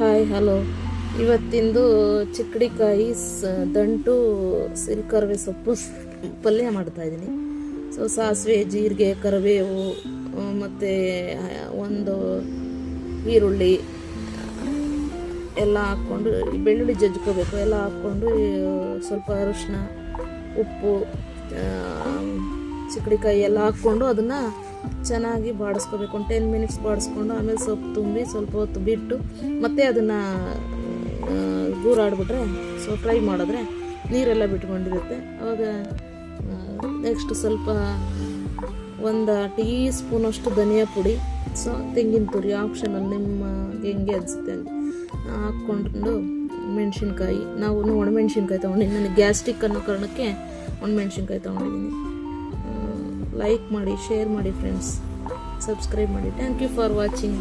Hi hello ಇವತ್ತಿಂದು ಚಿಕ್ಕಡಿಕಾಯಿ ದಂಟು ಸಿಲ್ಕರ್ವೆ ಸೊಪ್ಪು ಪಲ್ಯ ಮಾಡ್ತಾ ಇದ್ದೀನಿ ಸೊ ಸಾಸಿವೆ, ಜೀರಿಗೆ, ಕರಿಬೇವು ಮತ್ತು ಒಂದು ಈರುಳ್ಳಿ, ಎಲ್ಲ ಹಾಕ್ಕೊಂಡು ಬೆಳ್ಳುಳ್ಳಿ ಜಜ್ಕೋಬೇಕು. ಎಲ್ಲ ಹಾಕ್ಕೊಂಡು ಸ್ವಲ್ಪ ಅರಿಶಿನ, ಉಪ್ಪು ಚಿಕ್ಕಡಿಕಾಯಿ ಎಲ್ಲ ಹಾಕ್ಕೊಂಡು ಅದನ್ನು ಚೆನ್ನಾಗಿ ಬಾಡಿಸ್ಕೋಬೇಕು. ಒಂದು ಟೆನ್ ಮಿನಿಟ್ಸ್ ಬಾಡಿಸ್ಕೊಂಡು ಆಮೇಲೆ ಸೊಪ್ಪು ತುಂಬಿ ಸ್ವಲ್ಪ ಹೊತ್ತು ಬಿಟ್ಟು ಮತ್ತೆ ಅದನ್ನು ಗೂರಾಡ್ಬಿಟ್ರೆ, ಸೊ ಫ್ರೈ ಮಾಡಿದ್ರೆ ನೀರೆಲ್ಲ ಬಿಟ್ಕೊಂಡಿರುತ್ತೆ. ಆವಾಗ ನೆಕ್ಸ್ಟ್ ಸ್ವಲ್ಪ ಒಂದು ಟೀ ಸ್ಪೂನಷ್ಟು ಧನಿಯಾ ಪುಡಿ, ಸೊ ತೆಂಗಿನ ತುರಿ ಆಪ್ಷನಲ್ಲಿ ನಿಮ್ಮ ಹೆಂಗೆ ಅನಿಸುತ್ತೆ ಅಂತ ಹಾಕ್ಕೊಂಡು ಮೆಣಸಿನ್ಕಾಯಿ. ನಾವು ಒಣಮೆಣ್ಸಿನ್ಕಾಯಿ ತೊಗೊಂಡಿದ್ದೀನಿ ನನಗೆ ಗ್ಯಾಸ್ಟ್ರಿಕ್ ಅನ್ನೋ ಕಾರಣಕ್ಕೆ ಒಣಮೆಣ್ಸಿನ್ಕಾಯಿ ತೊಗೊಂಡಿದ್ದೀನಿ. ಲೈಕ್ ಮಾಡಿ ಶೇರ್ ಮಾಡಿ ಫ್ರೆಂಡ್ಸ್ ಸಬ್ಸ್ಕ್ರೈಬ್ ಮಾಡಿ. Thank you for watching